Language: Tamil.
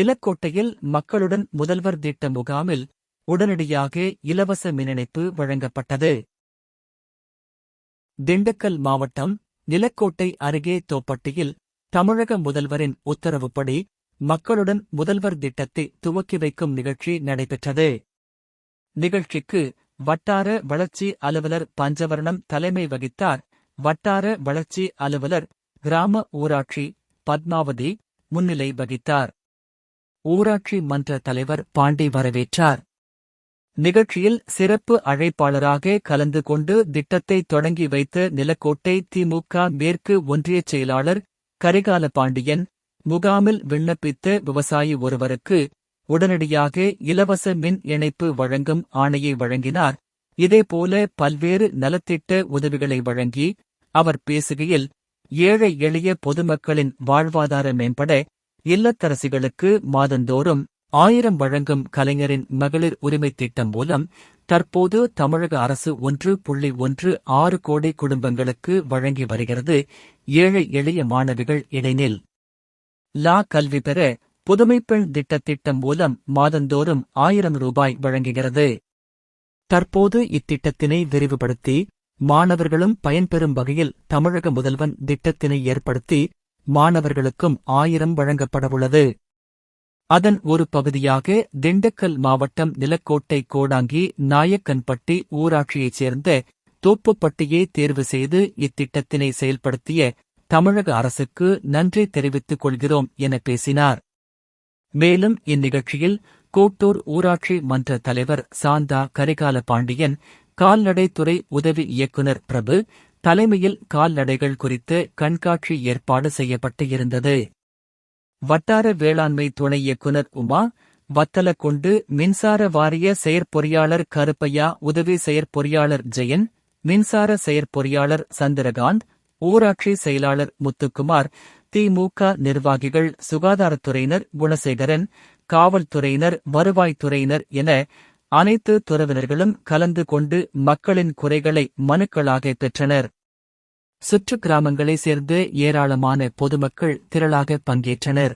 நிலக்கோட்டையில் மக்களுடன் முதல்வர் திட்ட முகாமில் உடனடியாக இலவச மின்னிணைப்பு வழங்கப்பட்டது. திண்டுக்கல் மாவட்டம் நிலக்கோட்டை அருகே தோப்பட்டியில் தமிழக முதல்வரின் உத்தரவுப்படி மக்களுடன் முதல்வர் திட்டத்தை துவக்கி வைக்கும் நிகழ்ச்சி நடைபெற்றது. நிகழ்ச்சிக்கு வட்டார வளர்ச்சி அலுவலர் பஞ்சவர்ணம் தலைமை வகித்தார். வட்டார வளர்ச்சி அலுவலர் கிராம ஊராட்சி பத்மாவதி முன்னிலை வகித்தார். ஊராட்சி மன்ற தலைவர் பாண்டி வரவேற்றார். நிகழ்ச்சியில் சிறப்பு அழைப்பாளராக கலந்து கொண்டு திட்டத்தை தொடங்கி வைத்த நிலக்கோட்டை திமுக மேற்கு ஒன்றியச் செயலாளர் கரிகால பாண்டியன் முகாமில் விண்ணப்பித்த விவசாயி ஒருவருக்கு உடனடியாக இலவச மின் இணைப்பு வழங்கும் ஆணையை வழங்கினார். இதேபோல பல்வேறு நலத்திட்ட உதவிகளை வழங்கி அவர் பேசுகையில் ஏழை எளிய பொதுமக்களின் வாழ்வாதார மேம்பட இல்லத்தரசிகளுக்கு மாதந்தோறும் ஆயிரம் வழங்கும் கலைஞரின் மகளிர் உரிமைத் திட்டம் மூலம் தற்போது தமிழக அரசு ஒன்று புள்ளி ஒன்று ஆறு கோடி குடும்பங்களுக்கு வழங்கி வருகிறது ஏழை எளிய மாணவிகள் இடைநில். லா கல்வி பெற புதுமைப்பெண் திட்ட திட்டம் மூலம் மாதந்தோறும் ஆயிரம் ரூபாய் வழங்குகிறது. தற்போது இத்திட்டத்தினை விரிவுபடுத்தி மாணவர்களும் பயன்பெறும் வகையில் தமிழக முதல்வன் திட்டத்தினை ஏற்படுத்தி மாணவர்களுக்கும் ஆயிரம் வழங்கப்படவுள்ளது. அதன் ஒரு பகுதியாக திண்டுக்கல் மாவட்டம் நிலக்கோட்டை கோடாங்கி நாயக்கன்பட்டி ஊராட்சியைச் சேர்ந்த தோப்புப்பட்டியை தேர்வு செய்து இத்திட்டத்தினை செயல்படுத்திய தமிழக அரசுக்கு நன்றி தெரிவித்துக் கொள்கிறோம் என பேசினார். மேலும் இந்நிகழ்ச்சியில் கோட்டூர் ஊராட்சி மன்ற தலைவர் சாந்தா கரிகால பாண்டியன் கால்நடைத்துறை உதவி இயக்குநர் பிரபு தலைமையில் கால்நடைகள் குறித்து கண்காட்சி ஏற்பாடு செய்யப்பட்டு இருந்தது வட்டார வேளாண்மை துணை இயக்குநர் உமா வத்தலக்கொண்டு மின்சார வாரிய செயற்பொறியாளர் கருப்பையா உதவி செயற்பொறியாளர் ஜெயன் மின்சார செயற்பொறியாளர் சந்திரகாந்த் ஊராட்சி செயலாளர் முத்துக்குமார் திமுக நிர்வாகிகள் சுகாதாரத்துறையினர் குணசேகரன் காவல்துறையினர் வருவாய்த்துறையினர் என அனைத்து துறவினர்களும் கலந்து கொண்டு மக்களின் குறைகளை மனுக்களாக பெற்றனர். சுற்று கிராமங்களைச் சேர்ந்து ஏராளமான பொதுமக்கள் திரளாக பங்கேற்றனர்.